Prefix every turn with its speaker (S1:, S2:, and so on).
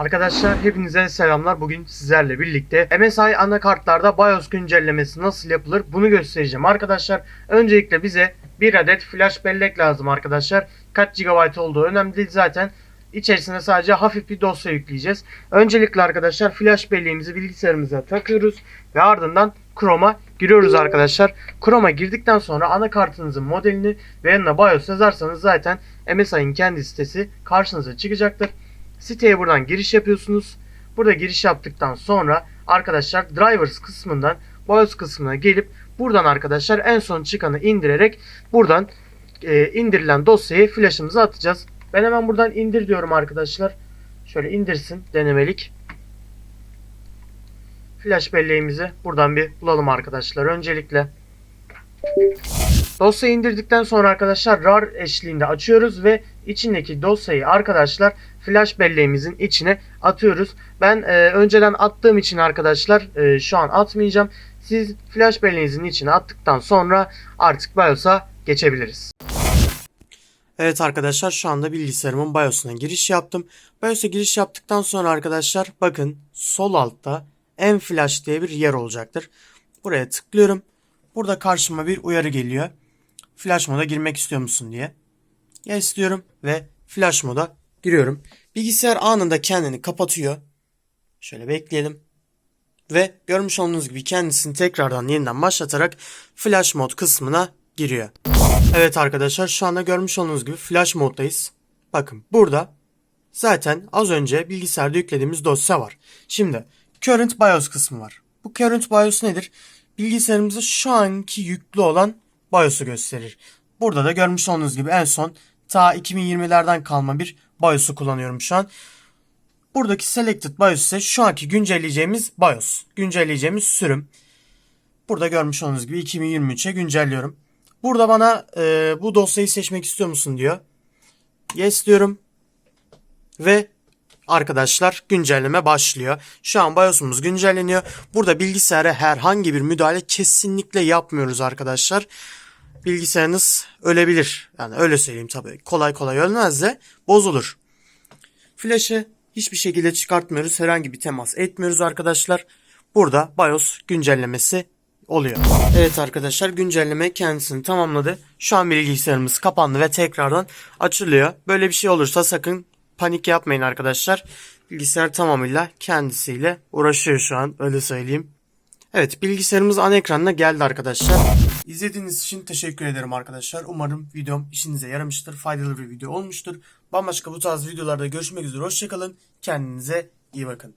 S1: Arkadaşlar hepinize selamlar. Bugün sizlerle birlikte MSI anakartlarda BIOS güncellemesi nasıl yapılır bunu göstereceğim arkadaşlar. Öncelikle bize bir adet flash bellek lazım arkadaşlar. Kaç GB olduğu önemli değil zaten. İçerisine sadece hafif bir dosya yükleyeceğiz. Öncelikle arkadaşlar flash belleğimizi bilgisayarımıza takıyoruz ve ardından Chrome'a giriyoruz arkadaşlar. Chrome'a girdikten sonra anakartınızın modelini ve yanına BIOS yazarsanız zaten MSI'nin kendi sitesi karşınıza çıkacaktır. Siteye buradan giriş yapıyorsunuz. Burada giriş yaptıktan sonra arkadaşlar drivers kısmından BIOS kısmına gelip buradan arkadaşlar en son çıkanı indirerek buradan e, indirilen dosyayı flash'ımıza atacağız. Ben hemen buradan indir diyorum arkadaşlar. Şöyle indirsin denemelik. Flash belleğimizi buradan bir bulalım arkadaşlar öncelikle. Dosyayı indirdikten sonra arkadaşlar RAR eşliğinde açıyoruz ve içindeki dosyayı arkadaşlar flash belleğimizin içine atıyoruz. Ben e, önceden attığım için arkadaşlar e, şu an atmayacağım. Siz flash belleğinizin içine attıktan sonra artık BIOS'a geçebiliriz. Evet arkadaşlar şu anda bilgisayarımın BIOS'una giriş yaptım. BIOS'a giriş yaptıktan sonra arkadaşlar bakın sol altta en flash diye bir yer olacaktır. Buraya tıklıyorum. Burada karşıma bir uyarı geliyor. Flash moda girmek istiyor musun diye. Yes diyorum ve flash moda giriyorum. Bilgisayar anında kendini kapatıyor. Şöyle bekleyelim. Ve görmüş olduğunuz gibi kendisini tekrardan yeniden başlatarak flash mod kısmına giriyor. Evet arkadaşlar şu anda görmüş olduğunuz gibi flash moddayız. Bakın burada zaten az önce bilgisayarda yüklediğimiz dosya var. Şimdi current BIOS kısmı var. Bu current BIOS nedir? Bilgisayarımızda şu anki yüklü olan BIOS'u gösterir. Burada da görmüş olduğunuz gibi en son ta 2020'lerden kalma bir BIOS'u kullanıyorum şu an. Buradaki selected BIOS ise şu anki güncelleyeceğimiz BIOS. Güncelleyeceğimiz sürüm. Burada görmüş olduğunuz gibi 2023'e güncelliyorum. Burada bana e, bu dosyayı seçmek istiyor musun diyor. Yes diyorum. Ve arkadaşlar güncelleme başlıyor. Şu an BIOS'umuz güncelleniyor. Burada bilgisayara herhangi bir müdahale kesinlikle yapmıyoruz arkadaşlar. Bilgisayarınız ölebilir. Yani öyle söyleyeyim tabii. Kolay kolay ölmez de bozulur. Flash'ı hiçbir şekilde çıkartmıyoruz. Herhangi bir temas etmiyoruz arkadaşlar. Burada BIOS güncellemesi oluyor. Evet arkadaşlar güncelleme kendisini tamamladı. Şu an bilgisayarımız kapandı ve tekrardan açılıyor. Böyle bir şey olursa sakın panik yapmayın arkadaşlar. Bilgisayar tamamıyla kendisiyle uğraşıyor şu an öyle söyleyeyim. Evet bilgisayarımız ana ekranına geldi arkadaşlar. İzlediğiniz için teşekkür ederim arkadaşlar. Umarım videom işinize yaramıştır. Faydalı bir video olmuştur. Bambaşka bu tarz videolarda görüşmek üzere. Hoşçakalın. Kendinize iyi bakın.